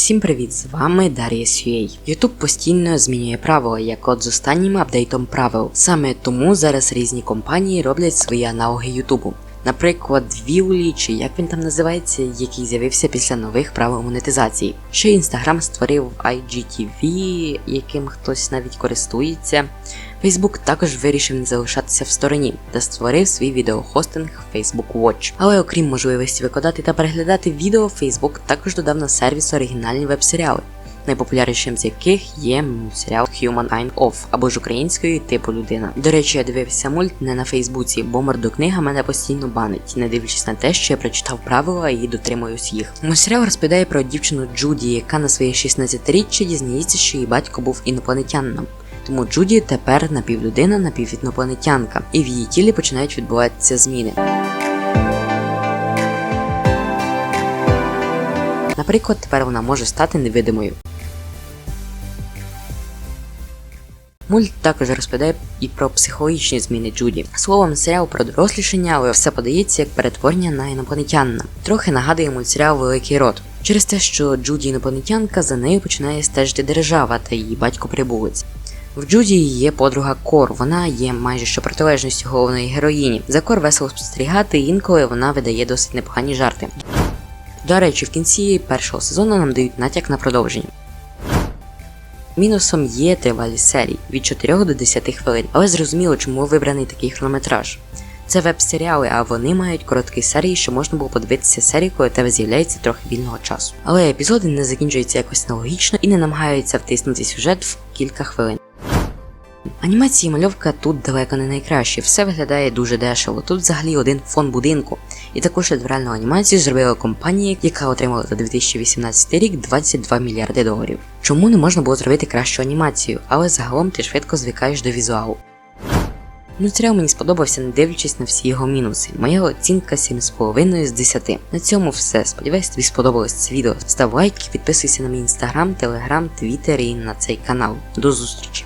Всім привіт! З вами Дар'я Сюєй. YouTube постійно змінює правила, як от з останнім апдейтом правил. Саме тому зараз різні компанії роблять свої аналоги YouTube. Наприклад, View.ly, чи як він там називається, який з'явився після нових правил монетизації. Ще Instagram створив IGTV, яким хтось навіть користується. Facebook також вирішив не залишатися в стороні та створив свій відеохостинг Facebook Watch. Але окрім можливості викладати та переглядати відео, Facebook також додав на сервіс оригінальні веб-серіали. Найпопулярнішим з яких є серіал Human I'm Off або ж українською типу людина. До речі, я дивився мульт не на Фейсбуці, бо мордокнига мене постійно банить, не дивлячись на те, що я прочитав правила і дотримуюсь їх. Мультсеріал розповідає про дівчину Джуді, яка на своє 16-річчя дізнається, що її батько був інопланетянином. Тому Джуді тепер напівлюдина, напівінопланетянка, і в її тілі починають відбуватися зміни. Наприклад, тепер вона може стати невидимою. Мульт також розповідає і про психологічні зміни Джуді. Словом, серіал про дорослішання, але все подається як перетворення на інопланетянина. Трохи нагадує мультсеріал Великий Рот. Через те, що Джуді інопланетянка, за нею починає стежити держава та її батько прибулець. В Джуді є подруга Кор, вона є майже що протилежністю головної героїні. За Кор весело спостерігати, інколи вона видає досить непогані жарти. До речі, в кінці першого сезону нам дають натяк на продовження. Мінусом є тривалість серій від 4 до 10 хвилин, але зрозуміло, чому вибраний такий хронометраж. Це веб-серіали, а вони мають короткі серії, що можна було подивитися серії, коли тебе з'являється трохи вільного часу. Але епізоди не закінчуються якось нелогічно і не намагаються втиснути сюжет в кілька хвилин. Анімації мальовка тут далеко не найкраще, все виглядає дуже дешево. Тут взагалі один фон будинку. І також шедевральну анімацію зробила компанія, яка отримала за 2018 рік 22 мільярди доларів. Чому не можна було зробити кращу анімацію, але загалом ти швидко звикаєш до візуалу. Мультсеріал мені сподобався, не дивлячись на всі його мінуси. Моя оцінка 7,5 з 10. На цьому все. Сподіваюсь, тобі сподобалось це відео. Став лайк, підписуйся на мій інстаграм, телеграм, твіттер і на цей канал. До зустрічі!